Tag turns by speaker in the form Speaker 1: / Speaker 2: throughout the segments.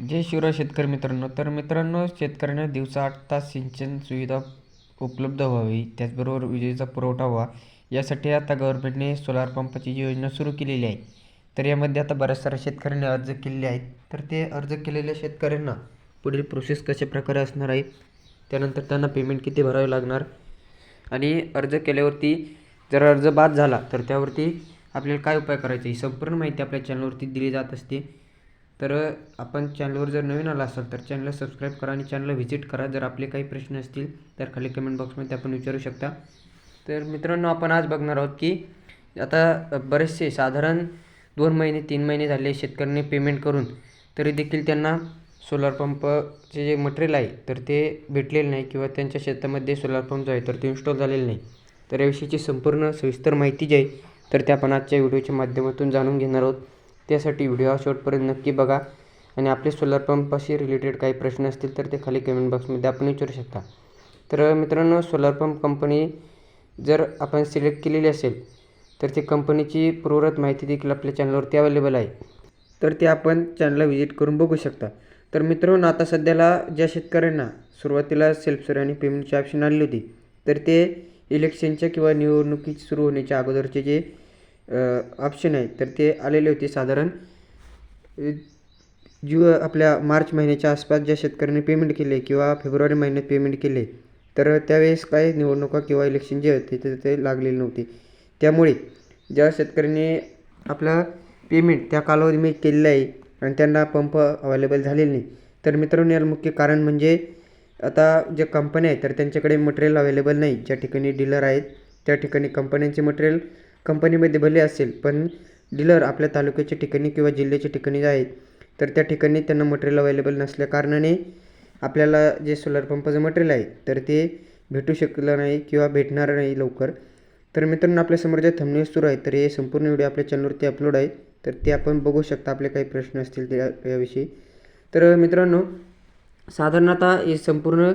Speaker 1: जय शिवराय शेतकरी मित्रांनो. तर मित्रांनो शेतकऱ्यांना दिवसा आठ तास सिंचन सुविधा उपलब्ध व्हावी त्याचबरोबर विजेचा पुरवठा व्हावा यासाठी आता गव्हर्नमेंटने सोलार पंपाची जी योजना सुरू केलेली आहे. तर यामध्ये आता बऱ्याच साऱ्या शेतकऱ्यांनी अर्ज केलेले आहेत. तर ते अर्ज केलेल्या शेतकऱ्यांना पुढील प्रोसेस कशा प्रकारे असणार आहे त्यानंतर त्यांना पेमेंट किती भरावे लागणार आणि अर्ज केल्यावरती जर अर्ज बाद झाला तर त्यावरती आपल्याला काय उपाय करायचे? ही संपूर्ण माहिती आपल्या चॅनलवरती दिली जात असते. तर आपण चॅनलवर जर नवीन आला असाल तर चॅनलला सबस्क्राईब करा आणि चॅनलला व्हिजिट करा. जर आपले काही प्रश्न असतील तर खाली कमेंट बॉक्समध्ये आपण विचारू शकता. तर मित्रांनो आपण आज बघणार आहोत की आता बरेचसे साधारण दोन महिने तीन महिने झाले शेतकऱ्यांनी पेमेंट करून. तरी देखील त्यांना सोलार पंपचे जे मटेरियल आहे तर ते भेटलेलं नाही किंवा त्यांच्या शेतामध्ये सोलार पंप जो आहे तर ते इन्स्टॉल झालेलं नाही. तर याविषयीची संपूर्ण सविस्तर माहिती जी आहे तर ते आपण आजच्या व्हिडिओच्या माध्यमातून जाणून घेणार आहोत. त्यासाठी व्हिडिओ हा शेवटपर्यंत नक्की बघा. आणि आपले सोलर पंपाशी रिलेटेड काही प्रश्न असतील तर ते खाली कमेंट बॉक्समध्ये आपण विचारू शकता. तर मित्रांनो सोलर पंप कंपनी जर आपण सिलेक्ट केलेली असेल तर ती कंपनीची पूर्वरत माहिती देखील आपल्या चॅनलवरती अवेलेबल आहे. तर ते आपण चॅनलला व्हिजिट करून बघू शकता. तर मित्रांनो आता सध्याला ज्या शेतकऱ्यांना सुरुवातीला सेल्फ सर आणि पेमेंटची ऑप्शन आली होती तर ते इलेक्शनच्या किंवा निवडणुकी सुरू होण्याच्या अगोदरचे जे ऑप्शन आहे. तर ते आलेले होते साधारण जु आपल्या मार्च महिन्याच्या आसपास ज्या शेतकऱ्यांनी पेमेंट केले किंवा फेब्रुवारी महिन्यात पेमेंट केले तर त्यावेळेस काय निवडणुका किंवा इलेक्शन जे होते ते ते लागलेले नव्हते. त्यामुळे ज्या शेतकऱ्यांनी आपला पेमेंट त्या कालावधीमध्ये केलेलं आहे आणि त्यांना पंप अवेलेबल झालेले नाही तर मित्रांनो याला मुख्य कारण म्हणजे आता ज्या कंपन्या आहेत तर त्यांच्याकडे मटेरियल अवेलेबल नाही. ज्या ठिकाणी डीलर आहेत त्या ठिकाणी कंपन्यांचे मटेरियल कंपनीमध्ये भले असेल पण डीलर आपल्या तालुक्याच्या ठिकाणी किंवा जिल्ह्याच्या ठिकाणी जे आहेत तर त्या ठिकाणी त्यांना मटेरियल अवेलेबल नसल्या कारणाने आपल्याला जे सोलर पंपाचं मटेरियल आहे तर ते भेटू शकलं नाही किंवा भेटणार नाही लवकर. तर मित्रांनो आपल्यासमोर जे थंबनेल सुरू आहे तर हे संपूर्ण व्हिडिओ आपल्या चॅनलवरती अपलोड आहे तर ते आपण बघू शकता आपले काही प्रश्न असतील त्या याविषयी. तर मित्रांनो साधारणतः हे संपूर्ण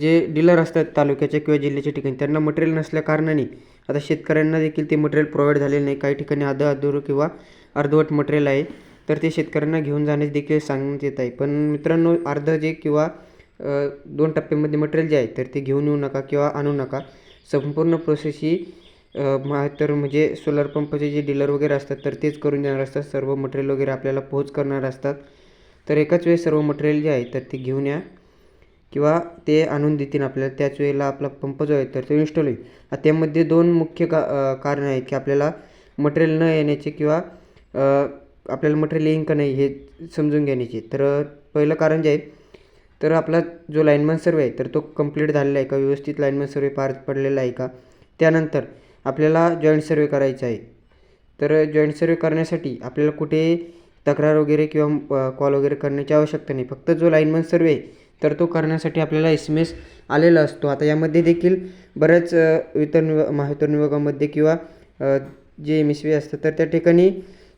Speaker 1: जे डीलर असतात तालुक्याच्या किंवा जिल्ह्याच्या ठिकाणी त्यांना मटेरियल नसल्या कारणाने आता शेतकऱ्यांना देखील ते मटेरियल प्रोव्हाइड झालेलं नाही. काही ठिकाणी आधं अधुरं किंवा अर्धवट मटेरियल आहे तर ते शेतकऱ्यांना घेऊन जाण्यास देखील सांगण्यात येत आहे. पण मित्रांनो अर्धं जे किंवा दोन टप्प्यामध्ये मटेरियल जे आहे तर ते घेऊन येऊ नका किंवा आणू नका. संपूर्ण प्रोसेस ही तर म्हणजे सोलर पंपचे जे डीलर वगैरे असतात तर तेच करून देणार असतात. सर्व मटेरियल वगैरे आपल्याला पोहोच करणार असतात. तर एकाच वेळेस सर्व मटेरियल जे आहे तर ते घेऊन या. किंवा ते आणून देतील आपल्याला. त्याच वेळेला आपला पंप जो आहे तर तो इन्स्टॉल होईल. त्यामध्ये दोन मुख्य का कारण आहेत की आपल्याला मटेरियल न येण्याचे किंवा आपल्याला मटेरियल येईन का नाही हे समजून घेण्याचे. तर पहिलं कारण जे आहे तर आपला जो लाईनमन सर्वे आहे तर तो कंप्लीट झालेला आहे का? व्यवस्थित लाईनमन सर्वे पार पडलेला आहे का? त्यानंतर आपल्याला जॉईंट सर्वे करायचा आहे. तर जॉईंट सर्वे करण्यासाठी आपल्याला कुठे तक्रार वगैरे किंवा कॉल वगैरे करण्याची आवश्यकता नाही. फक्त जो लाईनमन सर्वे आहे तर तो करण्यासाठी आपल्याला एस एम एस आलेला असतो. आता यामध्ये देखील बऱ्याच वितरण विभाग महावितरण विभागामध्ये किंवा जे एम एस व्ही असतात तर त्या ठिकाणी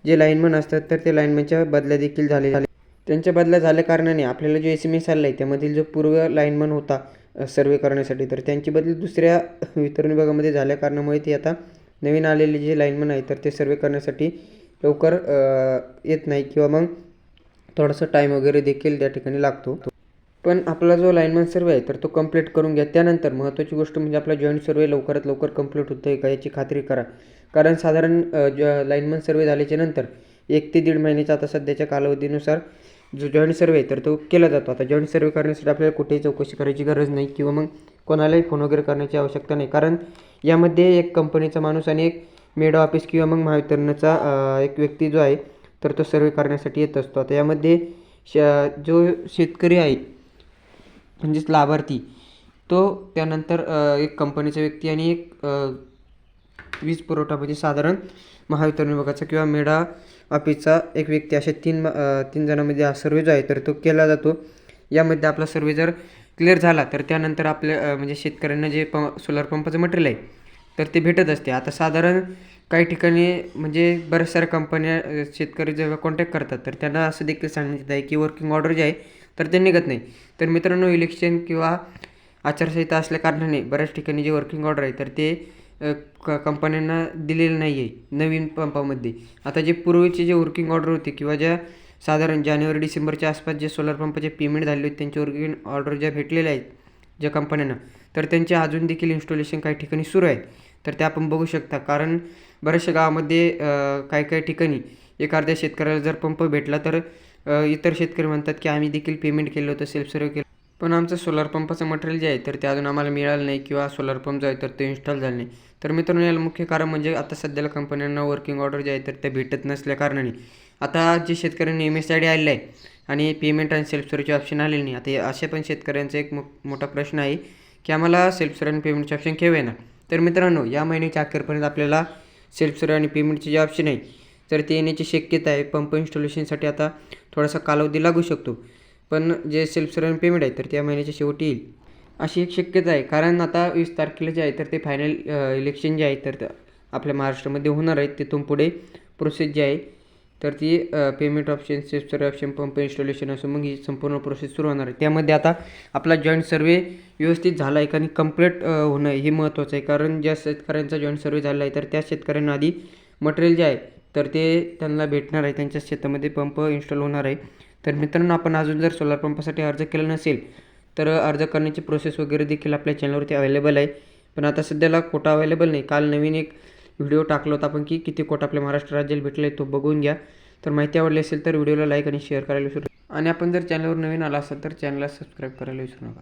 Speaker 1: जे लाईनमन असतात तर ते लाईनमनच्या बदल्या देखील झाले झाले. त्यांच्या बदल्या झाल्या कारणाने आपल्याला जो एस एम एस आला आहे त्यामधील जो पूर्व लाईनमन होता सर्वे करण्यासाठी तर त्यांची बदली दुसऱ्या वितरण विभागामध्ये झाल्या कारणामुळे ते आता नवीन आलेले जे लाईनमन आहे तर ते सर्वे करण्यासाठी लवकर येत नाही किंवा मग थोडासा टाईम वगैरे देखील त्या ठिकाणी लागतो. पण आपला जो लाईनमन सर्वे आहे तर तो कंप्लीट करून घ्या. त्यानंतर महत्त्वाची गोष्ट म्हणजे आपला जॉईंट सर्वे लवकरात लवकर कंप्लीट होतं आहे का याची खात्री करा. कारण साधारण ज लाईनमन सर्वे झाल्याच्यानंतर एक ते दीड महिन्याचा आता सध्याच्या कालावधीनुसार जो जॉईंट सर्वे आहे तर तो केला जातो. आता जॉईंट सर्वे करण्यासाठी आपल्याला कुठेही चौकशी करायची गरज नाही किंवा मग कोणालाही फोन वगैरे करण्याची आवश्यकता नाही. कारण यामध्ये एक कंपनीचा माणूस आणि एक मेड ऑफिस किंवा मग महावितरणाचा एक व्यक्ती जो आहे तर तो सर्वे करण्यासाठी येत असतो. आता यामध्ये श जो शेतकरी आहे म्हणजेच लाभार्थी. तो त्यानंतर एक कंपनीचा व्यक्ती आणि एक वीज पुरवठा म्हणजे साधारण महावितरण विभागाचा किंवा मेडा ऑफिसचा एक व्यक्ती. असे तीन तीन जणांमध्ये हा सर्वे जो आहे तर तो केला जातो. यामध्ये आपला सर्वे जर क्लिअर झाला तर त्यानंतर आपल्या म्हणजे शेतकऱ्यांना जे प सोलार पंपाचं मटेरियल आहे तर ते भेटत असते. आता साधारण काही ठिकाणी म्हणजे बऱ्याच साऱ्या कंपन्या शेतकरी जेव्हा कॉन्टॅक्ट करतात तर त्यांना असं देखील सांगण्यात आहे की वर्किंग ऑर्डर जे आहे तर ते निघत नाही. तर मित्रांनो इलेक्शन किंवा आचारसंहिता असल्या कारणाने बऱ्याच ठिकाणी जे वर्किंग ऑर्डर आहे तर ते क कंपन्यांना दिलेलं नाही आहे नवीन पंपामध्ये. आता जे पूर्वीचे जे वर्किंग ऑर्डर होते किंवा ज्या साधारण जानेवारी डिसेंबरच्या आसपास जे सोलर पंपाचे पेमेंट झाले होते वर्किंग ऑर्डर ज्या भेटलेल्या आहेत ज्या कंपन्यांना तर त्यांचे अजून देखील इन्स्टॉलेशन काही ठिकाणी सुरू आहे. तर ते आपण बघू शकता. कारण बऱ्याचशा गावामध्ये काही काही ठिकाणी एखाद्या शेतकऱ्याला जर पंप भेटला तर इतर शेतकरी म्हणतात की आम्ही देखील पेमेंट केलं होतं सेल्फ सर्व केलं. पण आमचं सोलार पंपाचं मटेरियल जे आहे तर ते अजून आम्हाला मिळालं नाही किंवा सोलार पंप जो आहे तर ते इन्स्टॉल झालं नाही. तर मित्रांनो याला मुख्य कारण म्हणजे आता सध्याला कंपन्यांना वर्किंग ऑर्डर जे आहे तर ते भेटत नसल्या कारणाने. आता जे शेतकऱ्यांनी एम एस आय डी आलेलं आहे आणि पेमेंट आणि सेल्फ सर्व्हिसचे ऑप्शन आलेले नाही आता असे पण शेतकऱ्यांचा एक मो मोठा प्रश्न आहे की आम्हाला सेल्फ सर्व आणि पेमेंटचे ऑप्शन केव्हा येणार? तर मित्रांनो या महिन्याच्या अखेरपर्यंत आपल्याला सेल्फ सर्व आणि पेमेंटचे जे ऑप्शन आहे तर ते येण्याची शक्यता आहे. पंप इन्स्टॉलेशनसाठी आता थोडासा कालावधी लागू शकतो. पण जे सेल्फ सर्व पेमेंट आहे तर त्या महिन्याच्या शेवटी येईल. अशी एक शक्यता आहे. कारण आता वीस तारखेला जे आहे तर ते फायनल इलेक्शन जे आहे तर आपल्या महाराष्ट्रामध्ये होणार आहेत तिथून पुढे प्रोसेस जी आहे तर ती payment option self option pump installation असं मग ही संपूर्ण प्रोसेस सुरू होणार आहे. त्यामध्ये आता आपला जॉईंट सर्वे व्यवस्थित झाला आहे का आणि कंप्लीट होणं हे महत्त्वाचं आहे. कारण ज्या शेतकऱ्यांचा जॉईंट सर्वे झाला आहे तर त्या शेतकऱ्यांना आधी मटेरियल जे आहे तर ते त्यांना भेटणार आहे. त्यांच्या शेतामध्ये पंप इन्स्टॉल होणार आहे. तर मित्रांनो आपण अजून जर सोलार पंपासाठी अर्ज केला नसेल तर अर्ज करण्याची प्रोसेस वगैरे देखील आपल्या चॅनलवरती अवेलेबल आहे. पण आता सध्याला कोटा अवेलेबल नाही. काल नवीन एक व्हिडिओ टाकला होता आपण की किती कोटा आपल्या महाराष्ट्र राज्याला भेटला आहे तो बघून घ्या. तर माहिती आवडली असेल तर व्हिडिओला लाईक आणि शेअर करायला विसरू आणि आपण जर चॅनलवर नवीन आला असाल तर चॅनलला सबस्क्राईब करायला विसरू नका.